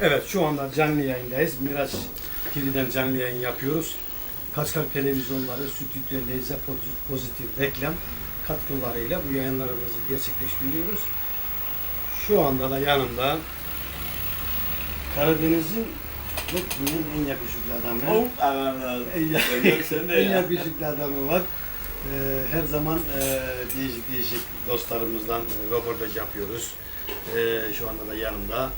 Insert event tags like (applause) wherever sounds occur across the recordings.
Evet şu anda canlı yayındayız. Miraç TV'den canlı yayın yapıyoruz. Kaçkar televizyonları, stüdyo, pozi- pozitif reklam katkılarıyla bu yayınlarımızı gerçekleştiriyoruz. Şu anda da yanımda Karadeniz'in dünyanın en yakışıklı adamı. Oh. En, (laughs) de en ya. yakışıklı adamı var. Ee, her zaman e, değişik değişik dostlarımızdan e, röportaj yapıyoruz. Ee, şu anda da yanımda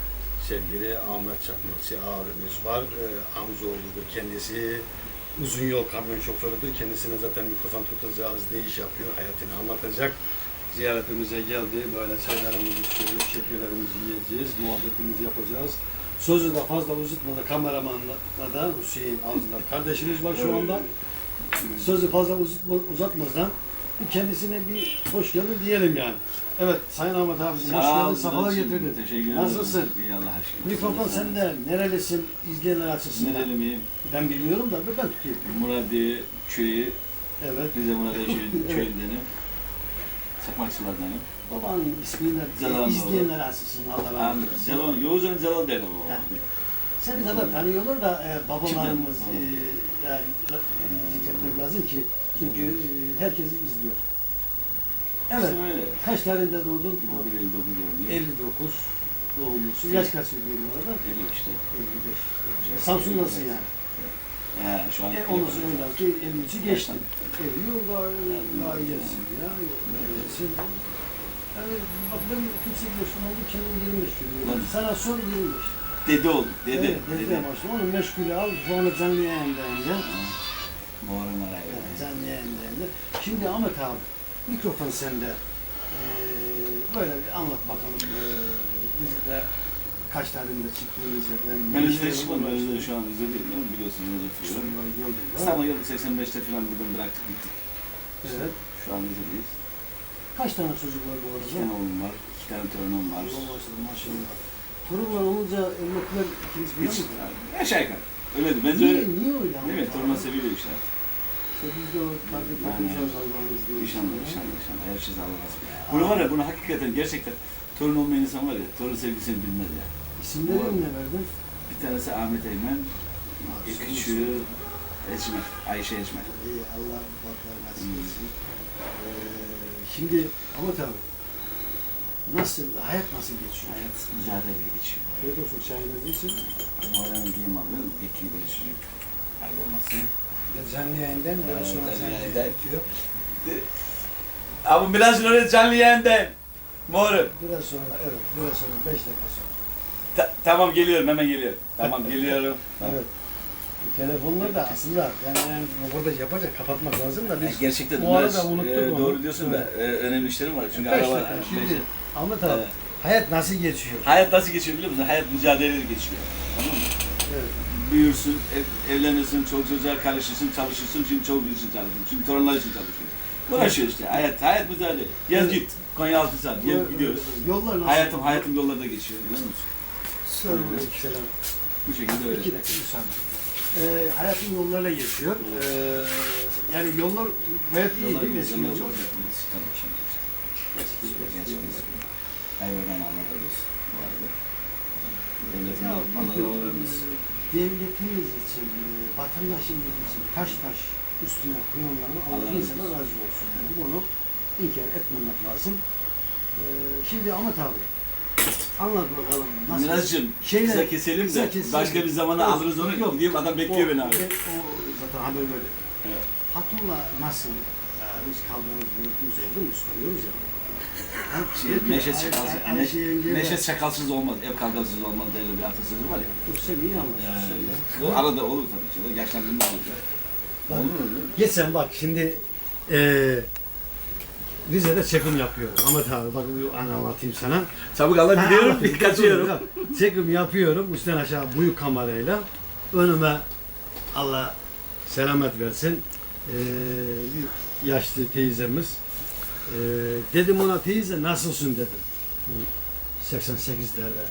sevgili Ahmet Çakmakçı abimiz var. Ee, amcaoğludur kendisi. Uzun yol kamyon şoförüdür. Kendisine zaten mikrofon tutacağız, değiş yapıyor. Hayatını anlatacak. Ziyaretimize geldi. Böyle çaylarımızı içiyoruz, şekerlerimizi yiyeceğiz, muhabbetimizi yapacağız. Sözü de fazla uzatmadan kameramanla da Hüseyin Avcılar kardeşimiz var şu anda. Sözü fazla uzatma, uzatmadan kendisine bir hoş geldin diyelim yani. Evet Sayın Ahmet abicim hoş geldin, nasılsın? getirdin. Teşekkür ederim. Nasılsın? İyi Allah aşkına. Mikrofon sende. Nerelisin? İzleyenler açısından. Nereli miyim? Ben bilmiyorum da ben tutayım. Muradi köyü, Evet. Rize Muradi (laughs) köyü, köyündenim. Sakmakçılardanım. Babanın ismiyle Zelal izleyenler açısından Allah razı Abi, olsun. Zelal, Yavuz'un Zelal derler Ha. babam. Seni zaten tanıyorlar da e, babalarımız e, yani, e, lazım ki çünkü e, herkesi izliyor. Evet. Öyle. Kaç tarihinde doğdun? 1959 doğumluyum. 59 doğumlusun. Yaş kaç biliyorum orada? 50 işte. 55. Samsun nasıl yani? He, şu an. E, onu söyle ki 53'ü geçti. 50 yıl daha, daha gelsin ya. Gelsin. Yani bak ben 48 yaşında oldum, kendim 25 biliyorum. Lan. Sana son 25. Dede oldu. Dede. Evet, dede başladım. Onu meşgule al. Anda canlı yayındayım ya. Muharrem Aray. Evet, canlı yayındayım ya. Şimdi Ahmet abi, mikrofon sende. Ee, böyle bir anlat bakalım. Ee, biz de kaç tarihinde çıktığımızı. Ben Rize'de çıkmadım. Ben Rize'de şu an Rize'de değilim. değil mi? Biliyorsun Rize'de oturuyorum. İstanbul'a geldim. İstanbul'a geldik 85'te falan buradan bıraktık gittik. Evet. Şu an Rize'deyiz. Kaç tane çocuk var bu İki arada? tane oğlum var, iki tane torunum var. Allah maşallah maşallah. Torunlar olunca emekler ikiniz biliyor Hiç, musunuz? aşağı yukarı. Öyle değil. Bence Niye, öyle. niye öyle ama? Değil mi? Torunlar seviyor işte. İşte biz de o tabii takılacağız Allah'ın izniyle. İnşallah, inşallah, inşallah. Her şey Allah nasip. Bunu var ya, bunu hakikaten gerçekten torun olmayan insan var ya, torun sevgisini bilmez ya. İsimlerini ne verdin? Bir tanesi Ahmet Eymen, e, küçüğü Eçmek, Ayşe Eçmek. İyi Allah baklar nasip etsin. Ee, şimdi Ahmet abi nasıl, hayat nasıl geçiyor? Hayat mücadele geçiyor. Şöyle olsun çayınızı için. Muharrem diyeyim abi, bekliyor beni çocuk. Kaybolmasın. Canlı yayından biraz sonra canlı yayın bitiyor. Abi biraz oraya canlı yayındayım. Muharrem. Biraz sonra evet biraz sonra 5 dakika sonra. Ta- tamam geliyorum, hemen geliyorum. Tamam geliyorum. Evet. Telefonları da aslında yani, yani röportaj yapacak kapatmak lazım da Yani biz gerçekten bu arada unuttuk e, onu. doğru diyorsun da e, önemli işlerim var. Çünkü Beş araba dakika. Şimdi beş- Ahmet abi Evet. hayat nasıl geçiyor? Hayat nasıl geçiyor biliyor musun? Hayat mücadeleyle geçiyor. Tamam mı? Evet. Büyürsün, ev, evlenirsin, çoluk çocuğa karışırsın, çalışırsın, çünkü çoluk için çalışıyorsun, çünkü torunlar için çalışıyorsun. Uğraşıyor işte. Hayat, hayat mücadele. Gel Evet. git. Konya altı saat. Gel Bu- gidiyoruz. Yollar nasıl? Hayatım, hayatım yollarda geçiyor biliyor musun? Selam. Bu şekilde öyle. İki dakika müsaade. Ee, hayatın yollarla geçiyor. Ee, yani yollar gayet iyi Yollar değil mi eski yollar yollar? çok yakınız. Tabii ki. Gerçekten. Hayvandan Allah razı olsun. Bu arada. Devletin Ya, Allah bakın, razı olsun. e, devletimiz için, e, vatandaşımız için taş taş üstüne koyanların Allah insana razı olsun. Yani bunu inkar etmemek lazım. Ee, şimdi Ahmet abi anlat bakalım. Nasıl? Miraç'cığım Şeyler- kısa keselim kısa de keselim. başka bir zamana Yok, alırız onu. yok. Gideyim adam bekliyor O- beni abi. O, o zaten haber böyle. Evet. Hatunla nasıl e, biz kavgamız gürültümüz oldu mu? Soruyoruz ya. Ha, Şey, ki, neşe Ay- çakalsız, Ay- Ayşe neşe, çakalsız olmaz, ev kavgasız olmaz diye bir atasözü var ya. Yok, sen iyi anlaşıyorsun Yani, ya. bu arada olur tabii ki. Yaşlandığında olur ya. Olur mu? Geçen bak şimdi eee Rize'de çekim yapıyorum. Ahmet abi bak bir an anlatayım sana. Çabuk Allah gidiyorum, anlatayım. (laughs) kaçıyorum. Çekim yapıyorum. Üstten aşağı büyük kamerayla. Önüme Allah selamet versin. Bir yaşlı teyzemiz. Eee, dedim ona teyze nasılsın dedim. Bu 88'lerde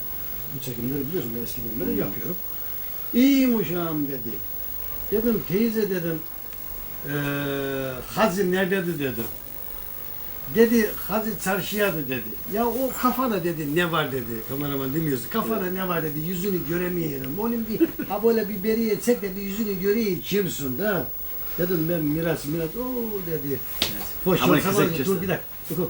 bu çekimleri biliyorsun ben eskiden beri Hı. yapıyorum. İyiyim uşağım dedi. Dedim teyze dedim eee Hazin nerededir dedim. Dedi hadi çarşıya da dedi. Ya o kafana dedi ne var dedi. Kameraman demiyorsun. Kafana ne var dedi. Yüzünü göremiyorum. Onun bir ha böyle bir beriye çek dedi. Yüzünü göreyim kimsin da. Dedim ben Miras Miras. Oo dedi. Hoş Ama tamam, kes dur bir dakika. Dur.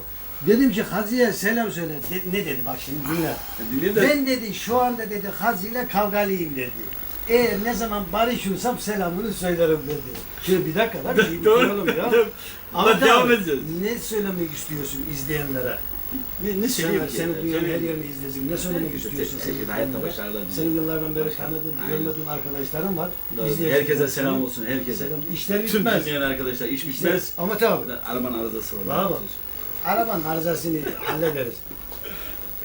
Dedim ki Hazi'ye selam söyle. De- ne dedi bak şimdi dinle. Dinle de. Ben dedi şu anda dedi Hazi ile kavgalıyım dedi. Eğer ne zaman barışırsam selamını söylerim dedi. Şimdi bir dakika da (laughs) bir Doğru. ya. (laughs) Ama devam edeceğiz. Ne söylemek istiyorsun izleyenlere? Ne, ne söyleyeyim ki? seni dünyanın her yerini izlesin. Ne söylemek istiyorsun? senin hayatta başarılar Senin yıllardan beri tanıdığın, görmediğin arkadaşların var. Herkese selam olsun herkese. Selam. İşler Tüm bitmez. dinleyen arkadaşlar iş bitmez. Ahmet abi. Arabanın arızası var. Bana bak. Arabanın arızasını hallederiz.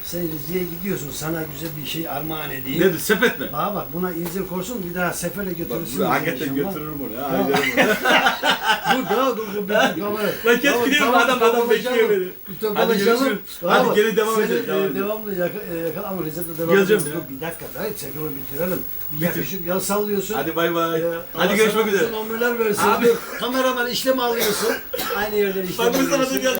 Sen Rize'ye gidiyorsun. Sana güzel bir şey armağan edeyim. Nedir sepet mi? Bana bak buna incir korsun bir daha sefere Bak götürürsün. buraya bizi hakikaten inşallah. götürürüm onu. Ha, giderim onu. Dur dur dur bir kamera. Lan kes gidiyorum adam adam bekliyor beni. Bir görüşürüz. Bana Hadi bak, geri devam seni, edelim, e, devam edelim. devamlı yaka, e, yakala ama Rize'de devam edelim. ya. Dur bir dakika daha çekimi bitirelim. Bir Bitir. yakışık yal sallıyorsun. Hadi bay bay. Ee, Hadi görüşmek sana üzere. uzun ömürler versin. Abi. Kameraman işlem alıyorsun. Aynı yerden işlem Bak bu sana alıyorsun. da.